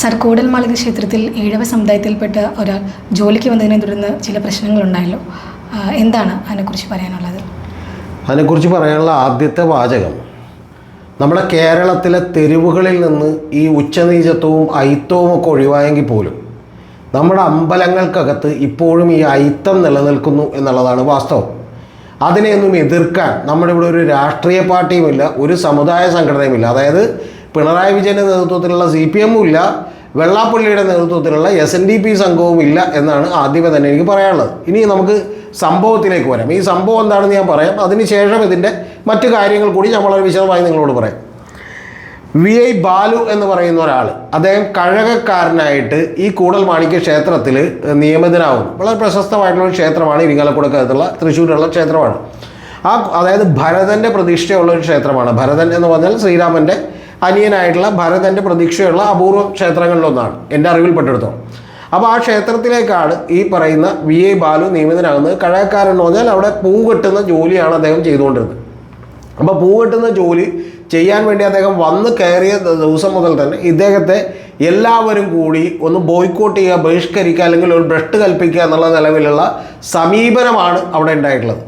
Sir കൂടൽമാളിക ക്ഷേത്രത്തിൽ ഈഴവ സമുദായത്തിൽപ്പെട്ട ഒരാൾ ജോലിക്ക് വന്നതിനെ തുടർന്ന് ചില പ്രശ്നങ്ങളുണ്ടായല്ലോ. എന്താണ് അതിനെക്കുറിച്ച് പറയാനുള്ളത്? അതിനെക്കുറിച്ച് പറയാനുള്ള ആദ്യത്തെ വാചകം നമ്മുടെ കേരളത്തിലെ തെരുവുകളിൽ നിന്ന് ഈ ഉച്ചനീചത്വവും അയിത്തവും ഒക്കെ ഒഴിവായെങ്കിൽ പോലും നമ്മുടെ അമ്പലങ്ങൾക്കകത്ത് ഇപ്പോഴും ഈ അയിത്തം നിലനിൽക്കുന്നു എന്നുള്ളതാണ് വാസ്തവം. അതിനെയൊന്നും എതിർക്കാൻ നമ്മുടെ ഇവിടെ ഒരു രാഷ്ട്രീയ പാർട്ടിയുമില്ല ഒരു സമുദായ സംഘടനയുമില്ല. അതായത് പിണറായി വിജയന്റെ നേതൃത്വത്തിലുള്ള സി പി എമ്മും ഇല്ല വെള്ളാപ്പള്ളിയുടെ നേതൃത്വത്തിലുള്ള എസ് എൻ ഡി പി സംഘവും ഇല്ല എന്നാണ് ആദ്യമേ തന്നെ എനിക്ക് പറയാനുള്ളത്. ഇനി നമുക്ക് സംഭവത്തിലേക്ക് വരാം. ഈ സംഭവം എന്താണെന്ന് ഞാൻ പറയാം. അതിനുശേഷം ഇതിന്റെ മറ്റു കാര്യങ്ങൾ കൂടി ഞാൻ വളരെ വിശദമായി നിങ്ങളോട് പറയാം. വി ഐ ബാലു എന്ന് പറയുന്ന ഒരാൾ അദ്ദേഹം കഴകക്കാരനായിട്ട് ഈ കൂടൽ മാണിക്യ ക്ഷേത്രത്തിൽ നിയമിതനാവുന്നു. വളരെ പ്രശസ്തമായിട്ടുള്ള ഒരു ക്ഷേത്രമാണ് ഇരിങ്ങാലക്കുടക്കകത്തുള്ള തൃശ്ശൂരുള്ള ക്ഷേത്രമാണ്. ആ അതായത് ഭരതന്റെ പ്രതിഷ്ഠയുള്ള ഒരു ക്ഷേത്രമാണ്. ഭരതൻ എന്ന് പറഞ്ഞാൽ ശ്രീരാമന്റെ അനിയനായിട്ടുള്ള ഭരതന്റെ പ്രതീക്ഷയുള്ള അപൂർവ ക്ഷേത്രങ്ങളിലൊന്നാണ്. എന്റെ അറിവിൽപ്പെട്ടിടത്തോളം അപ്പോൾ ആ ക്ഷേത്രത്തിലേക്കാണ് ഈ പറയുന്ന വി എ ബാലു നിയമിതനാകുന്നത്. കഴകക്കാരൻ എന്ന് പറഞ്ഞാൽ അവിടെ പൂ കെട്ടുന്ന ജോലിയാണ് അദ്ദേഹം ചെയ്തുകൊണ്ടിരുന്നത്. അപ്പോൾ പൂ കെട്ടുന്ന ജോലി ചെയ്യാൻ വേണ്ടി അദ്ദേഹം വന്ന് കയറിയ ദിവസം മുതൽ തന്നെ ഇദ്ദേഹത്തെ എല്ലാവരും കൂടി ഒന്ന് ബോയ്ക്കോട്ട് ചെയ്യുക ബഹിഷ്കരിക്കുക അല്ലെങ്കിൽ ഒരു ബ്രഷ്ട് കൽപ്പിക്കുക എന്നുള്ള നിലവിലുള്ള സമീപനമാണ് അവിടെ ഉണ്ടായിട്ടുള്ളത്.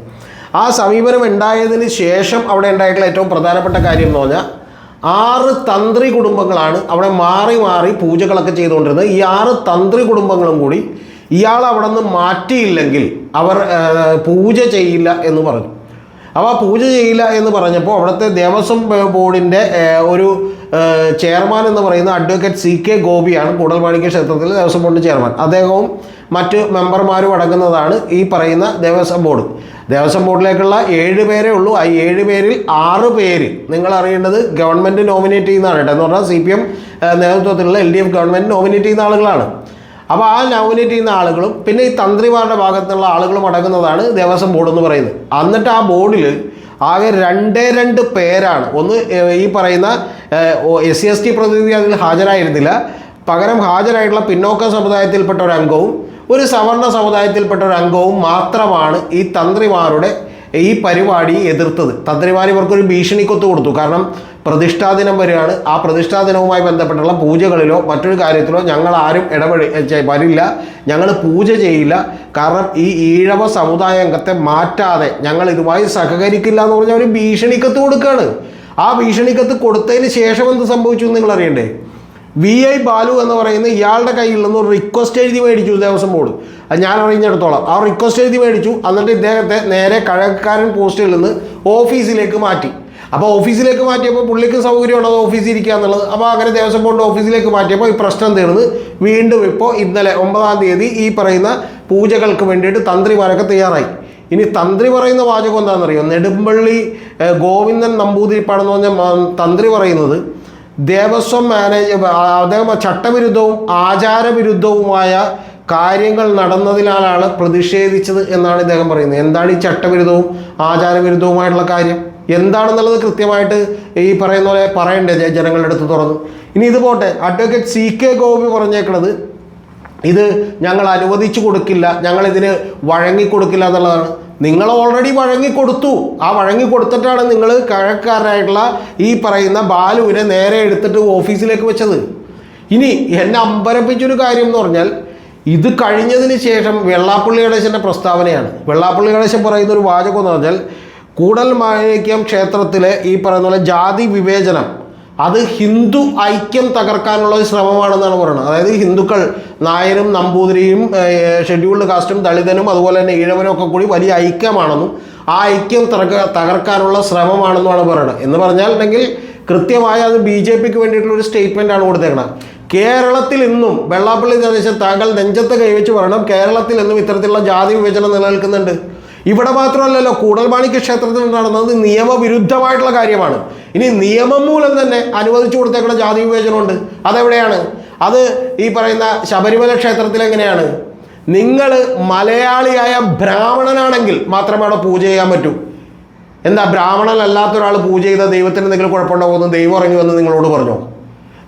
ആ സമീപനം ഉണ്ടായതിന് ശേഷം അവിടെ ഉണ്ടായിട്ടുള്ള ഏറ്റവും പ്രധാനപ്പെട്ട കാര്യം എന്ന് പറഞ്ഞാൽ ആറ് തന്ത്രി കുടുംബങ്ങളാണ് അവിടെ മാറി മാറി പൂജകളൊക്കെ ചെയ്തുകൊണ്ടിരുന്നത്. ഈ ആറ് തന്ത്രി കുടുംബങ്ങളും കൂടി ഇയാൾ അവിടെ നിന്ന് മാറ്റിയില്ലെങ്കിൽ അവർ പൂജ ചെയ്യില്ല എന്ന് പറഞ്ഞു. അപ്പോൾ പൂജ ചെയ്യില്ല എന്ന് പറഞ്ഞപ്പോൾ അവിടുത്തെ ദേവസ്വം ബോർഡിന്റെ ഒരു ചെയർമാൻ എന്ന് പറയുന്ന അഡ്വക്കേറ്റ് സി കെ ഗോപിയാണ് കൂടൽമാണിക്യ ക്ഷേത്രത്തിൽ ദേവസ്വം ബോർഡിന്റെ ചെയർമാൻ. അദ്ദേഹവും മറ്റ് മെമ്പർമാരും അടങ്ങുന്നതാണ് ഈ പറയുന്ന ദേവസ്വം ബോർഡ്. ദേവസ്വം ബോർഡിലേക്കുള്ള ഏഴ് പേരേ ഉള്ളൂ. ആ ഏഴ് പേരിൽ ആറ് പേര് നിങ്ങൾ അറിയേണ്ടത് ഗവൺമെന്റ് നോമിനേറ്റ് ചെയ്യുന്നതാണ് കേട്ടോ. എന്ന് പറഞ്ഞാൽ സി പി എം നേതൃത്വത്തിലുള്ള L D F government nominate ചെയ്യുന്ന ആളുകളാണ്. അപ്പോൾ ആ നോമിനേറ്റ് ചെയ്യുന്ന ആളുകളും പിന്നെ ഈ തന്ത്രിമാരുടെ ഭാഗത്തുള്ള ആളുകളും അടങ്ങുന്നതാണ് ദേവസ്വം ബോർഡ് എന്ന് പറയുന്നത്. എന്നിട്ട് ആ ബോർഡിൽ ആകെ രണ്ടേ രണ്ട് പേരാണ്. ഒന്ന് ഈ പറയുന്ന എസ് സി എസ് ടി പ്രതിനിധി അതിൽ ഹാജരായിരുന്നില്ല. പകരം ഹാജരായിട്ടുള്ള പിന്നോക്ക സമുദായത്തിൽപ്പെട്ട ഒരു അംഗവും ഒരു സവർണ സമുദായത്തിൽപ്പെട്ട ഒരു അംഗവും മാത്രമാണ് ഈ തന്ത്രിമാരുടെ ഈ പരിപാടി എതിർത്തത്. തന്ത്രിമാർ ഇവർക്കൊരു ഭീഷണിക്കൊത്ത് കൊടുത്തു. കാരണം പ്രതിഷ്ഠാദിനം വരികയാണ്. ആ പ്രതിഷ്ഠാദിനവുമായി ബന്ധപ്പെട്ടുള്ള പൂജകളിലോ മറ്റൊരു കാര്യത്തിലോ ഞങ്ങൾ ആരും ഇടപെടി വരില്ല. ഞങ്ങൾ പൂജ ചെയ്യില്ല. കാരണം ഈ ഈഴവ സമുദായ അംഗത്തെ മാറ്റാതെ ഞങ്ങൾ ഇതുമായി സഹകരിക്കില്ല എന്ന് പറഞ്ഞാൽ ഒരു ഭീഷണിക്കത്ത് കൊടുക്കുകയാണ്. ആ ഭീഷണിക്കത്ത് കൊടുത്തതിന് ശേഷം എന്ത് സംഭവിച്ചു എന്ന് നിങ്ങൾ അറിയണ്ടേ? വി ഐ ബാലു എന്ന് പറയുന്ന ഇയാളുടെ കയ്യിൽ നിന്ന് ഒരു റിക്വസ്റ്റ് എഴുതി മേടിച്ചു ദേവസ്വം ബോർഡ്. അത് ഞാൻ അറിഞ്ഞിടത്തോളം. ആ റിക്വസ്റ്റ് എഴുതി മേടിച്ചു. എന്നിട്ട് ഇദ്ദേഹത്തെ നേരെ കഴകക്കാരൻ പോസ്റ്റിൽ നിന്ന് ഓഫീസിലേക്ക് മാറ്റി. അപ്പോൾ ഓഫീസിലേക്ക് മാറ്റിയപ്പോൾ പുള്ളിക്ക് സൗകര്യമുള്ളത് ഓഫീസിൽ ഇരിക്കുക എന്നുള്ളത്. അപ്പോൾ അങ്ങനെ ദേവസ്വം ബോർഡ് ഓഫീസിലേക്ക് മാറ്റിയപ്പോൾ ഈ പ്രശ്നം തീർന്ന്. വീണ്ടും ഇപ്പോൾ ഇന്നലെ ഒമ്പതാം തീയതി ഈ പറയുന്ന പൂജകൾക്ക് വേണ്ടിയിട്ട് തന്ത്രിമാരൊക്കെ തയ്യാറായി. ഇനി തന്ത്രി പറയുന്ന വാചകം എന്താണെന്നറിയോ? നെടുമ്പള്ളി ഗോവിന്ദൻ നമ്പൂതിരിപ്പാടെന്ന് പറഞ്ഞ തന്ത്രി പറയുന്നത് ദേവസ്വം മാനേജ് അദ്ദേഹം ചട്ടവിരുദ്ധവും ആചാരവിരുദ്ധവുമായ കാര്യങ്ങൾ നടന്നതിനാലാണ് പ്രതിഷേധിച്ചത് എന്നാണ് ഇദ്ദേഹം പറയുന്നത്. എന്താണ് ഈ ചട്ടവിരുദ്ധവും ആചാരവിരുദ്ധവുമായിട്ടുള്ള കാര്യം? എന്താണെന്നുള്ളത് കൃത്യമായിട്ട് ഈ പറയുന്ന പോലെ പറയണ്ടേ ജനങ്ങളുടെ അടുത്ത് തുറന്നു? ഇനി ഇത് പോട്ടെ. അഡ്വക്കേറ്റ് സി കെ ഗോപി പറഞ്ഞേക്കണത് ഇത് ഞങ്ങൾ അനുവദിച്ചു കൊടുക്കില്ല ഞങ്ങൾ ഇതിന് വഴങ്ങിക്കൊടുക്കില്ല എന്നുള്ളതാണ്. നിങ്ങൾ ഓൾറെഡി വഴങ്ങിക്കൊടുത്തു ആ വഴങ്ങിക്കൊടുത്തിട്ടാണ് നിങ്ങൾ കഴക്കാരനായിട്ടുള്ള ഈ പറയുന്ന ബാലുവിനെ നേരെ എടുത്തിട്ട് ഓഫീസിലേക്ക് വെച്ചത്. ഇനി എന്നെ അമ്പരപ്പിച്ചൊരു കാര്യം എന്ന് പറഞ്ഞാൽ ഇത് കഴിഞ്ഞതിന് ശേഷം വെള്ളാപ്പള്ളി ഗണേശന്റെ പ്രസ്താവനയാണ്. വെള്ളാപ്പള്ളി ഗണേശൻ പറയുന്ന ഒരു വാചകം എന്ന് പറഞ്ഞാൽ കൂടൽ മാണിക്യം ക്ഷേത്രത്തിലെ ഈ പറയുന്ന പോലെ ജാതി വിവേചനം അത് ഹിന്ദു ഐക്യം തകർക്കാനുള്ള ഒരു ശ്രമമാണെന്നാണ് പറയുന്നത്. അതായത് ഹിന്ദുക്കൾ നായരും നമ്പൂതിരിയും ഷെഡ്യൂൾഡ് കാസ്റ്റും ദളിതനും അതുപോലെ തന്നെ ഈഴവനും ഒക്കെ കൂടി വലിയ ഐക്യമാണെന്നും ആ ഐക്യം തകർക്ക തകർക്കാനുള്ള ശ്രമമാണെന്നുമാണ് പറയുന്നത്. എന്ന് പറഞ്ഞാൽ കൃത്യമായി അത് ബി ജെ പിക്ക് വേണ്ടിയിട്ടുള്ള ഒരു സ്റ്റേറ്റ്മെന്റ് ആണ് കൊടുത്തേക്കുന്നത് കേരളത്തിൽ ഇന്നും വെള്ളാപ്പള്ളി ഗണേശൻ താങ്കൾ നെഞ്ചത്ത് കൈവച്ച് പറയണം കേരളത്തിൽ ഇന്നും ഇത്തരത്തിലുള്ള ജാതി വിവേചനം നിലനിൽക്കുന്നുണ്ട്. ഇവിടെ മാത്രമല്ലല്ലോ കൂടൽമാണിക്യ ക്ഷേത്രത്തിൽ നടന്നത് നിയമവിരുദ്ധമായിട്ടുള്ള കാര്യമാണ്. ഇനി നിയമം മൂലം തന്നെ അനുവദിച്ചു കൊടുത്തേക്കുന്ന ജാതി വിവേചനമുണ്ട്. അതെവിടെയാണ്? അത് ഈ പറയുന്ന ശബരിമല ക്ഷേത്രത്തിൽ എങ്ങനെയാണ്? നിങ്ങൾ മലയാളിയായ ബ്രാഹ്മണനാണെങ്കിൽ മാത്രമേ അവിടെ പൂജ ചെയ്യാൻ പറ്റൂ. എന്താ ബ്രാഹ്മണനല്ലാത്ത ഒരാൾ പൂജ ചെയ്ത ദൈവത്തിന് എന്തെങ്കിലും കുഴപ്പമുണ്ടാകുമെന്ന് ദൈവം ഇറങ്ങി വന്ന് നിങ്ങളോട് പറഞ്ഞോ?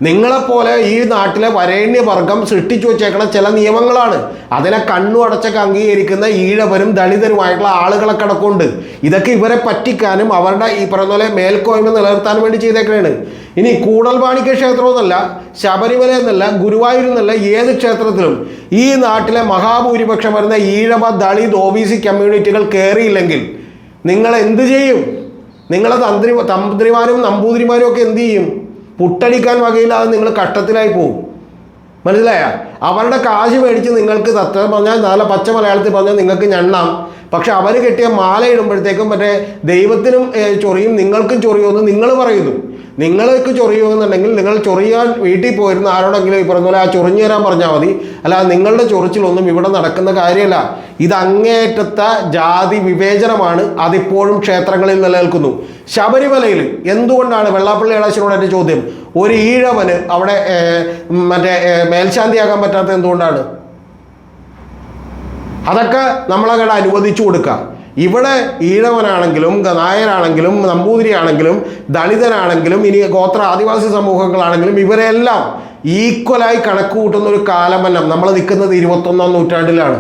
നിങ്ങളെപ്പോലെ ഈ നാട്ടിലെ വരേണ്യവർഗം സൃഷ്ടിച്ചു വച്ചേക്കുന്ന ചില നിയമങ്ങളാണ്. അതിനെ കണ്ണു അടച്ചൊക്കെ അംഗീകരിക്കുന്ന ഈഴവരും ദളിതരുമായിട്ടുള്ള ആളുകളെ കിടക്കുണ്ട് ഇതൊക്കെ ഇവരെ പറ്റിക്കാനും അവരുടെ ഈ പറയുന്ന പോലെ മേൽക്കോയ്മ നിലനിർത്താനും വേണ്ടി ചെയ്തേക്കാണ് ഇനി കൂടൽവാണിക്യ ക്ഷേത്രമെന്നല്ല ശബരിമല എന്നല്ല ഗുരുവായൂർ എന്നല്ല ഏത് ക്ഷേത്രത്തിലും ഈ നാട്ടിലെ മഹാഭൂരിപക്ഷം വരുന്ന Ezhava Dalit O B C കമ്മ്യൂണിറ്റികൾ കയറിയില്ലെങ്കിൽ നിങ്ങൾ എന്ത് ചെയ്യും? നിങ്ങളെ തന്ത്രി തന്ത്രിമാരും നമ്പൂതിരിമാരും ഒക്കെ എന്ത് ചെയ്യും? പുട്ടടിക്കാൻ വകയില്ലാതെ നിങ്ങൾ കട്ടത്തിലായി പോകും മനസ്സിലായ? അവരുടെ കാശ് മേടിച്ച് നിങ്ങൾക്ക് സത്യം പറഞ്ഞാൽ നല്ല പച്ച മലയാളത്തിൽ പറഞ്ഞാൽ നിങ്ങൾക്ക് ഞണ്ണാം. പക്ഷെ അവർ കെട്ടിയ മാല ഇടുമ്പോഴത്തേക്കും മറ്റേ ദൈവത്തിനും ചൊറിയും നിങ്ങൾക്കും ചൊറിയുമെന്ന് നിങ്ങൾ പറയുന്നു. നിങ്ങൾക്ക് ചൊറിയുമെന്നുണ്ടെങ്കിൽ നിങ്ങൾ ചൊറിയാൻ വീട്ടിൽ പോയിരുന്ന ആരോടെങ്കിലും ഈ പറഞ്ഞ പോലെ ആ ചൊറിഞ്ഞു തരാൻ പറഞ്ഞാൽ മതി. അല്ലാതെ നിങ്ങളുടെ ചൊറിച്ചിലൊന്നും ഇവിടെ നടക്കുന്ന കാര്യമല്ല. ഇത് അങ്ങേയറ്റത്തെ ജാതി വിവേചനമാണ് അതിപ്പോഴും ക്ഷേത്രങ്ങളിൽ നിലനിൽക്കുന്നു. ശബരിമലയിൽ എന്തുകൊണ്ടാണ് വെള്ളാപ്പള്ളി ഇളാശനോട് എന്റെ ചോദ്യം? ഒരു ഈഴവന് അവിടെ മറ്റേ മേൽശാന്തിയാകാൻ പറ്റാത്തത് എന്തുകൊണ്ടാണ്? അതൊക്കെ നമ്മളങ്ങടെ അനുവദിച്ചു കൊടുക്കുക ഇവിടെ ഈഴവനാണെങ്കിലും നായരാണെങ്കിലും നമ്പൂതിരിയാണെങ്കിലും ദളിതനാണെങ്കിലും ഇനി ഗോത്ര ആദിവാസി സമൂഹങ്ങളാണെങ്കിലും ഇവരെല്ലാം ഈക്വലായി കണക്ക് കൂട്ടുന്ന ഒരു കാലമല്ല നമ്മൾ നിൽക്കുന്നത് ഇരുപത്തൊന്നാം നൂറ്റാണ്ടിലാണ്.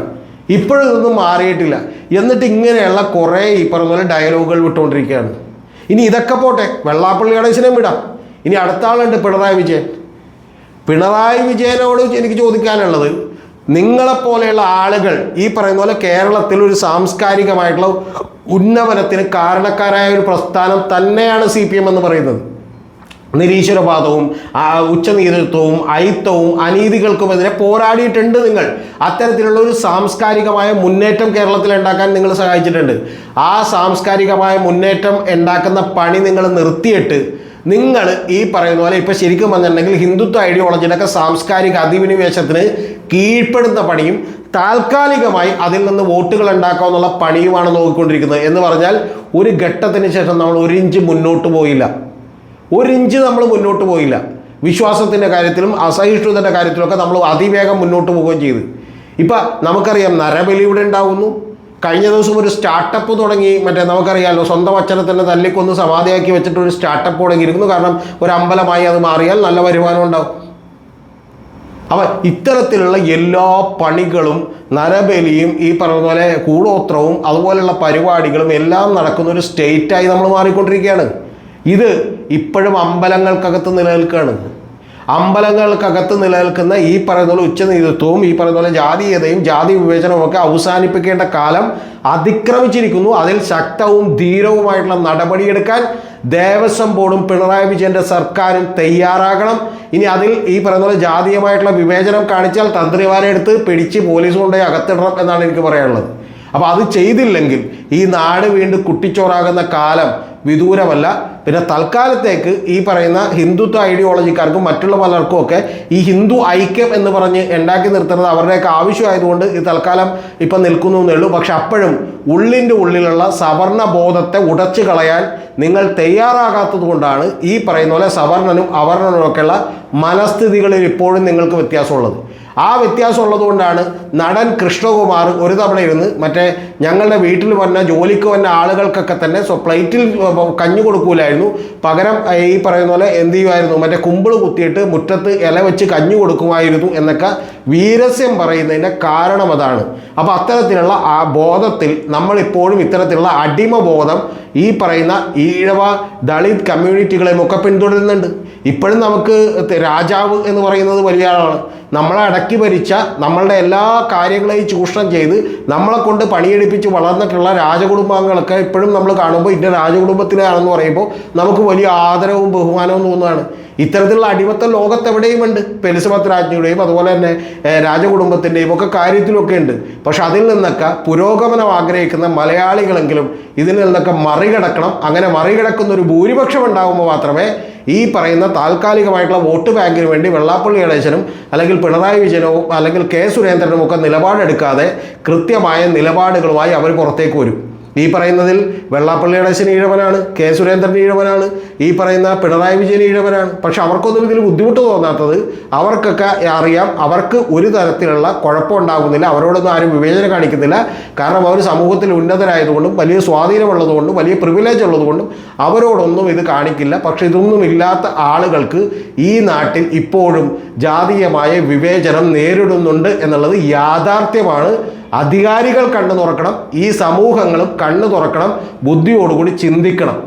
ഇപ്പോഴും ഇതൊന്നും മാറിയിട്ടില്ല. എന്നിട്ട് ഇങ്ങനെയുള്ള കുറേ ഈ പറഞ്ഞ പോലെ ഡയലോഗുകൾ വിട്ടുകൊണ്ടിരിക്കുകയാണ്. ഇനി ഇതൊക്കെ പോട്ടെ വെള്ളാപ്പള്ളി ഗണേശനെയും വിടാം. ഇനി അടുത്ത ആളുണ്ട് പിണറായി വിജയൻ. പിണറായി വിജയനോട് എനിക്ക് ചോദിക്കാനുള്ളത് നിങ്ങളെപ്പോലെയുള്ള ആളുകൾ ഈ പറയുന്ന പോലെ കേരളത്തിൽ ഒരു സാംസ്കാരികമായിട്ടുള്ള ഉന്നമനത്തിന് കാരണക്കാരായ ഒരു പ്രസ്ഥാനം തന്നെയാണ് സി പി എം എന്ന് പറയുന്നത്. നിരീശ്വരവാദവും ഉച്ചനീതിത്വവും അയിത്തവും അനീതികൾക്കുമെതിരെ പോരാടിയിട്ടുണ്ട് നിങ്ങൾ. അത്തരത്തിലുള്ള ഒരു സാംസ്കാരികമായ മുന്നേറ്റം കേരളത്തിൽ ഉണ്ടാക്കാൻ നിങ്ങൾ സഹായിച്ചിട്ടുണ്ട്. ആ സാംസ്കാരികമായ മുന്നേറ്റം ഉണ്ടാക്കുന്ന പണി നിങ്ങൾ നിർത്തിയിട്ട് നിങ്ങൾ ഈ പറയുന്ന പോലെ ഇപ്പം ശരിക്കും പറഞ്ഞിട്ടുണ്ടെങ്കിൽ ഹിന്ദുത്വ ഐഡിയോളജിയിലൊക്കെ സാംസ്കാരിക അതിവിനിവേശത്തിന് കീഴ്പ്പെടുന്ന പണിയും താൽക്കാലികമായി അതിൽ നിന്ന് വോട്ടുകൾ ഉണ്ടാക്കാമെന്നുള്ള പണിയുമാണ് നോക്കിക്കൊണ്ടിരിക്കുന്നത്. എന്ന് പറഞ്ഞാൽ ഒരു ഘട്ടത്തിന് ശേഷം നമ്മൾ ഒരു ഇഞ്ച് മുന്നോട്ട് പോയില്ല. ഒരു ഇഞ്ച് നമ്മൾ മുന്നോട്ട് പോയില്ല. വിശ്വാസത്തിന്റെ കാര്യത്തിലും അസഹിഷ്ണുതയുടെ കാര്യത്തിലൊക്കെ നമ്മൾ അതിവേഗം മുന്നോട്ട് പോവുകയും ചെയ്തു. ഇപ്പം നമുക്കറിയാം നരബലി ഇവിടെ ഉണ്ടാകുന്നു കഴിഞ്ഞ ദിവസം ഒരു സ്റ്റാർട്ടപ്പ് തുടങ്ങി. മറ്റേ നമുക്കറിയാമല്ലോ സ്വന്തം അച്ഛനെ തന്നെ തല്ലിക്കൊന്ന് സമാധിയാക്കി വെച്ചിട്ട് ഒരു സ്റ്റാർട്ടപ്പ് തുടങ്ങിയിരിക്കുന്നു. കാരണം ഒരു അമ്പലമായി അത് മാറിയാൽ നല്ല വരുമാനം ഉണ്ടാവും. അവ ഇത്തരത്തിലുള്ള എല്ലാ പണികളും നരബലിയും ഈ പറഞ്ഞ പോലെ കൂടോത്രവും അതുപോലെയുള്ള പരിപാടികളും എല്ലാം നടക്കുന്ന ഒരു സ്റ്റേറ്റായി നമ്മൾ മാറിക്കൊണ്ടിരിക്കുകയാണ്. ഇത് ഇപ്പോഴും അമ്പലങ്ങൾക്കകത്ത് നിലനിൽക്കുകയാണ്. അമ്പലങ്ങൾക്കകത്ത് നിലനിൽക്കുന്ന ഈ പറയുന്ന പോലെ ഉച്ചനീതിത്വവും ഈ പറയുന്ന പോലെ ജാതീയതയും ജാതി വിവേചനവും ഒക്കെ അവസാനിപ്പിക്കേണ്ട കാലം അതിക്രമിച്ചിരിക്കുന്നു. അതിൽ ശക്തവും ധീരവുമായിട്ടുള്ള നടപടിയെടുക്കാൻ ദേവസ്വം ബോർഡും പിണറായി വിജയന്റെ സർക്കാരും തയ്യാറാകണം. ഇനി അതിൽ ഈ പറയുന്ന പോലെ ജാതീയമായിട്ടുള്ള വിവേചനം കാണിച്ചാൽ തന്ത്രിമാരെ എടുത്ത് പിടിച്ച് പോലീസ് കൊണ്ടുപോയി അകത്തിടണം എന്നാണ് എനിക്ക് പറയാനുള്ളത്. അപ്പോൾ അത് ചെയ്തില്ലെങ്കിൽ ഈ നാട് വീണ്ടും കുട്ടിച്ചോറാകുന്ന കാലം വിദൂരമല്ല. പിന്നെ തൽക്കാലത്തേക്ക് ഈ പറയുന്ന ഹിന്ദുത്വ ഐഡിയോളജിക്കാർക്കും മറ്റുള്ള പലർക്കും ഒക്കെ ഈ ഹിന്ദു ഐക്യം എന്ന് പറഞ്ഞ് ഉണ്ടാക്കി നിർത്തുന്നത് അവരുടെയൊക്കെ ആവശ്യമായതുകൊണ്ട് ഈ തൽക്കാലം ഇപ്പം നിൽക്കുന്നു എന്നേ ഉള്ളൂ. പക്ഷെ അപ്പോഴും ഉള്ളിന്റെ ഉള്ളിലുള്ള സവർണ ബോധത്തെ ഉടച്ചു കളയാൻ നിങ്ങൾ തയ്യാറാകാത്തത് കൊണ്ടാണ് ഈ പറയുന്ന പോലെ സവർണനും അവർണനും ഒക്കെയുള്ള മനസ്ഥിതികളിൽ ഇപ്പോഴും നിങ്ങൾക്ക് വ്യത്യാസമുള്ളത്. ആ വ്യത്യാസം ഉള്ളതുകൊണ്ടാണ് നടൻ കൃഷ്ണകുമാർ ഒരു തവണ ഇരുന്ന് മറ്റേ ഞങ്ങളുടെ വീട്ടിൽ വന്ന ജോലിക്ക് വന്ന ആളുകൾക്കൊക്കെ തന്നെ സോ പ്ലേറ്റിൽ കഞ്ഞു കൊടുക്കൂലായിരുന്നു. പകരം ഈ പറയുന്ന പോലെ എന്ത് ചെയ്യുമായിരുന്നു? മറ്റേ കുമ്പിൾ കുത്തിയിട്ട് മുറ്റത്ത് ഇല വെച്ച് കഞ്ഞു കൊടുക്കുമായിരുന്നു എന്നൊക്കെ വീരസ്യം പറയുന്നതിന്റെ കാരണം അതാണ്. അപ്പോൾ അത്തരത്തിലുള്ള ആ ബോധത്തിൽ നമ്മളിപ്പോഴും ഇത്തരത്തിലുള്ള അടിമ ബോധം ഈ പറയുന്ന ഈഴവ ദളിത് കമ്മ്യൂണിറ്റികളെയും ഒക്കെ പിന്തുടരുന്നുണ്ട്. ഇപ്പോഴും നമുക്ക് രാജാവ് എന്ന് പറയുന്നത് വലിയ ആളാണ് നമ്മളെ അടക്കി ഭരിച്ച നമ്മളുടെ എല്ലാ കാര്യങ്ങളെയും ചൂഷണം ചെയ്ത് നമ്മളെ കൊണ്ട് പണിയെടുപ്പിച്ച് വളർന്നിട്ടുള്ള രാജകുടുംബാംഗങ്ങളൊക്കെ ഇപ്പോഴും നമ്മൾ കാണുമ്പോൾ ഇന്ന രാജകുടുംബത്തിലാണെന്ന് പറയുമ്പോൾ നമുക്ക് വലിയ ആദരവും ബഹുമാനവും തോന്നുകയാണ്. ഇത്തരത്തിലുള്ള അടിമത്തം ലോകത്തെവിടെയും ഉണ്ട് ഇപ്പം എലിസബത്ത് രാജ്ഞിയുടെയും അതുപോലെ തന്നെ രാജകുടുംബത്തിന്റെയും ഒക്കെ കാര്യത്തിലൊക്കെ ഉണ്ട്. പക്ഷെ അതിൽ നിന്നൊക്കെ പുരോഗമനം ആഗ്രഹിക്കുന്ന മലയാളികളെങ്കിലും ഇതിൽ നിന്നൊക്കെ മറികടക്കണം. അങ്ങനെ മറികടക്കുന്ന ഒരു ഭൂരിപക്ഷം ഉണ്ടാകുമ്പോൾ മാത്രമേ ഈ പറയുന്ന താൽക്കാലികമായിട്ടുള്ള വോട്ട് ബാങ്കിന് വേണ്ടി വെള്ളാപ്പള്ളി ഗണേശനും അല്ലെങ്കിൽ പിണറായി വിജയനോ അല്ലെങ്കിൽ കെ സുരേന്ദ്രനും ഒക്കെ നിലപാടെടുക്കാതെ കൃത്യമായ നിലപാടുകളുമായി അവർ പുറത്തേക്ക് വരും. ഈ പറയുന്നതിൽ വെള്ളാപ്പള്ളിയുടെ അച്ഛൻ ഈഴവനാണ് കെ സുരേന്ദ്രൻ ഈഴവനാണ് ഈ പറയുന്ന പിണറായി വിജയൻ ഈഴവനാണ്. പക്ഷെ അവർക്കൊന്നും ഇതിൽ ബുദ്ധിമുട്ട് തോന്നാത്തത് അവർക്കൊക്കെ അറിയാം അവർക്ക് ഒരു തരത്തിലുള്ള കുഴപ്പമുണ്ടാകുന്നില്ല അവരോടൊന്നും ആരും വിവേചനം കാണിക്കുന്നില്ല. കാരണം അവർ സമൂഹത്തിൽ ഉന്നതരായതുകൊണ്ടും വലിയ സ്വാധീനമുള്ളതുകൊണ്ടും വലിയ പ്രിവിലേജ് ഉള്ളതുകൊണ്ടും അവരോടൊന്നും ഇത് കാണിക്കില്ല. പക്ഷെ ഇതൊന്നും ഇല്ലാത്ത ആളുകൾക്ക് ഈ നാട്ടിൽ ഇപ്പോഴും ജാതീയമായ വിവേചനം നേരിടുന്നുണ്ട് എന്നുള്ളത് യാഥാർത്ഥ്യമാണ്. അധികാരികൾ കണ്ണു തുറക്കണം ഈ സമൂഹങ്ങളും കണ്ണു തുറക്കണം ബുദ്ധിയോടുകൂടി ചിന്തിക്കണം.